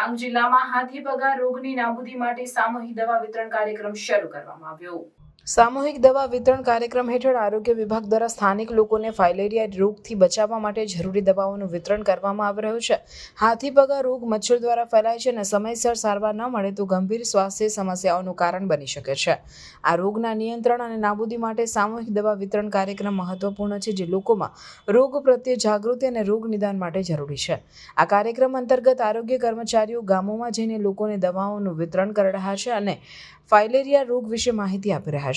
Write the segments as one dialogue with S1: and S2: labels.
S1: ડાંગ જિલ્લામાં હાથીપગા રોગની નાબૂદી માટે સામૂહિક દવા વિતરણ કાર્યક્રમ શરૂ કરવામાં આવ્યો. સામૂહિક દવા વિતરણ કાર્યક્રમ હેઠળ આરોગ્ય વિભાગ દ્વારા સ્થાનિક લોકોને ફાઇલેરિયા રોગથી બચાવવા માટે જરૂરી દવાઓનું વિતરણ કરવામાં આવી રહ્યું છે. હાથીપગા રોગ મચ્છર દ્વારા ફેલાય છે અને સમયસર સારવાર ન મળે તો ગંભીર સ્વાસ્થ્ય સમસ્યાઓનું કારણ બની શકે છે. આ રોગના નિયંત્રણ અને નાબૂદી માટે સામૂહિક દવા વિતરણ કાર્યક્રમ મહત્વપૂર્ણ છે જે લોકોમાં રોગ પ્રત્યે જાગૃતિ અને રોગ નિદાન માટે જરૂરી છે. આ કાર્યક્રમ અંતર્ગત આરોગ્ય કર્મચારીઓ ગામોમાં જઈને લોકોને દવાઓનું વિતરણ કરી રહ્યા છે અને ફાઇલેરિયા રોગ વિશે માહિતી આપી રહ્યા છે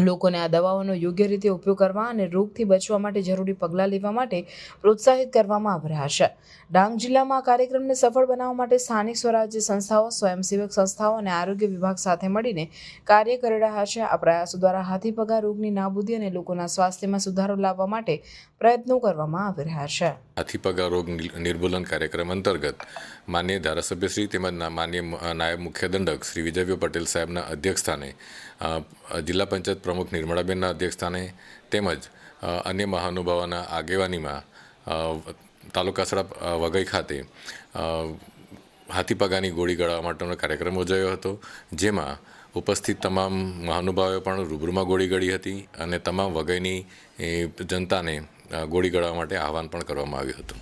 S1: લોકોને આ દવાઓનો યોગ્ય રીતે ઉપયોગ કરવા અને રોગથી બચવા માટે જરૂરી પગલાં લેવા માટે પ્રોત્સાહિત કરવામાં આવી રહ્યા છે ડાંગ જિલ્લામાં આ કાર્યક્રમને સફળ બનાવવા માટે સ્થાનિક સ્વરાજ્ય સંસ્થાઓ, સ્વયંસેવક સંસ્થાઓ અને આરોગ્ય વિભાગ સાથે મળીને કાર્ય કરી રહ્યા છે. આ પ્રયાસો દ્વારા હાથીપગા રોગની નાબૂદી અને લોકોના સ્વાસ્થ્યમાં સુધારો લાવવા માટે પ્રયત્નો કરવામાં આવી રહ્યા છે.
S2: હાથીપગા રોગ નિર્મૂલન કાર્યક્રમ અંતર્ગત માન્ય ધારાસભ્યશ્રી તેમજ ના- નાયબ મુખ્ય દંડક શ્રી વિજયભાઈ પટેલ સાહેબના અધ્યક્ષસ્થાને જિલ્લા પંચાયત પ્રમુખ નિર્મળાબેનના અધ્યક્ષસ્થાને તેમજ અન્ય મહાનુભાવોના આગેવાનીમાં તાલુકાસડા વઘઈ ખાતે હાથીપગાની ગોળી ગળવા માટેનો કાર્યક્રમ યોજાયો હતો જેમાં ઉપસ્થિત તમામ મહાનુભાવોએ પણ રૂબરૂમાં ગોળી ગળી હતી અને તમામ વગયની એ, જનતાને ગોળી ગળવા માટે આહવાન પણ કરવામાં આવ્યું હતું.